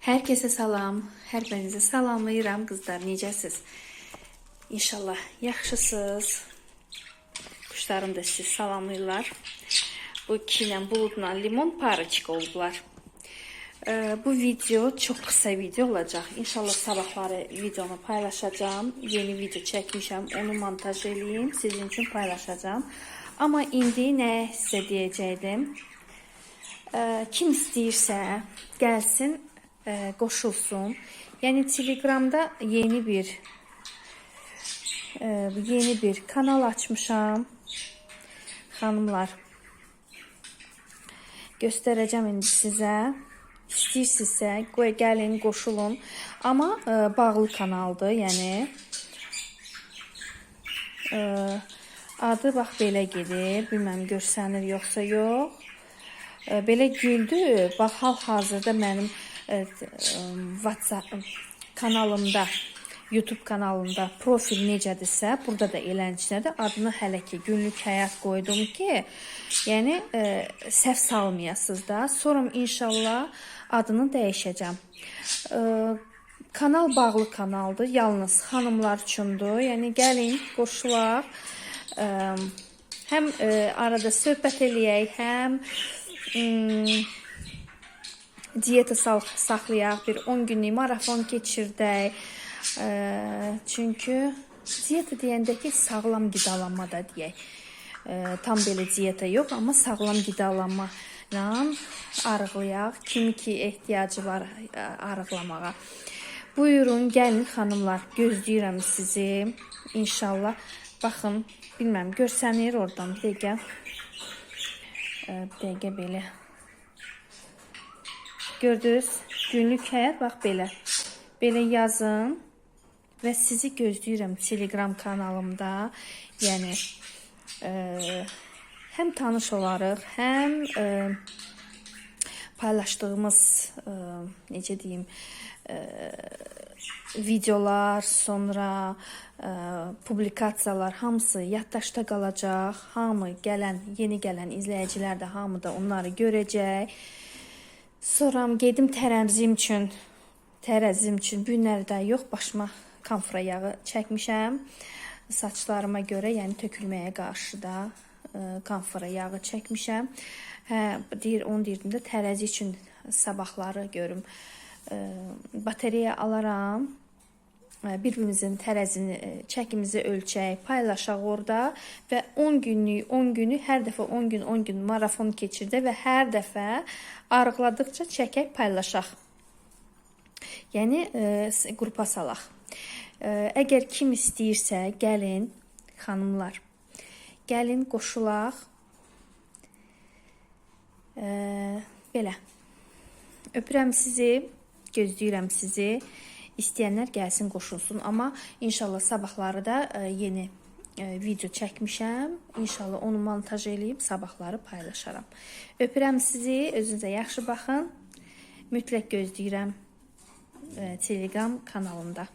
Herkese salam. Hər birinizi salamlayıram qızlar. Necəsiz? İnşallah yaxşısınız. Quşlarım da sizi salamlayırlar. Bu iki ilə buludla limon parıçıq oldular. Ee, bu video çok kısa video olacak. İnşallah sabahları videonu paylaşacağım. Yeni video çekmişim. Onu montaj edeyim. Sizin için paylaşacağım. Ama indi ne size diyecektim. Ee, kim istəyirsə gəlsin, e, qoşulsun. Yəni Telegramda yeni bir e, yeni bir kanal açmışam. Xanımlar, göstərəcəm indi sizə. İstəyirsinizsə, qoy gəlin, qoşulun. Amma e, bağlı kanaldır, yəni e, adı bax belə gedir. Bilməm görsənir yoxsa yox. E, belə güldü. Bax hal-hazırda mənim WhatsApp kanalımda YouTube kanalında profil necədirsə, burada da elənçinədir. Adını hələ ki günlük həyat qoydum ki, yəni e, səhv salmayasınız da. Sonra inşallah adını dəyişəcəm. E, kanal bağlı kanaldır, yalnız xanımlar üçündür. Yəni gəlin, qoşulaq. E, həm e, arada söhbət eləyək, həm ım, diyeta saxlayaq, bir 10 günlük marafon keçirdək. Ee, çünkü diyeta deyəndə ki, sağlam qidalanma da deyək. Ee, tam belə diyeta yox, amma sağlam qidalanma ilə arıqlayaq. Kimi ki ehtiyacı var arıqlamağa. Buyurun, gəlin xanımlar, gözləyirəm sizi. İnşallah. Baxın, bilməm, görsənir oradan bir dəqiqə. Ee, bir dəqiqə belə. Gördünüz? Günlük həyat bax belə. Belə yazın və sizi gözləyirəm Telegram kanalımda. Yəni e, həm tanış olarıq, həm e, paylaşdığımız e, necə deyim, e, videolar, sonra e, publikasiyalar hamısı yaddaşda qalacaq. Hamı gələn, yeni gələn izləyicilər də hamı da onları görəcək. Sonra gedim tərəzim üçün, tərəzim üçün bu günlərdə yox, başıma kamfra yağı çəkmişəm. Saçlarıma görə, yəni tökülməyə qarşı da e, kamfra yağı çəkmişəm. Hə, deyir, onu deyirdim də tərəzi üçün sabahları görüm e, batareya alaram. E, Bir-birimizin tərəzini, e, çəkimizi ölçək, paylaşaq orada və 10 günlük, 10 günü hər dəfə 10 gün, 10 gün marafon keçirdə və hər dəfə arıqladıqca çəkək, paylaşaq. Yəni e, qrupa salaq. E, kim istəyirsə, gəlin xanımlar. Gəlin qoşulaq. E, belə. Öpürəm sizi, gözləyirəm sizi. İstəyənlər gəlsin, qoşulsun. Amma inşallah sabahları da e, yeni e, video çəkmişəm. İnşallah onu montaj eləyib sabahları paylaşaram. Öpürəm sizi, özünüzə yaxşı baxın. Mütləq gözləyirəm e, Telegram kanalında.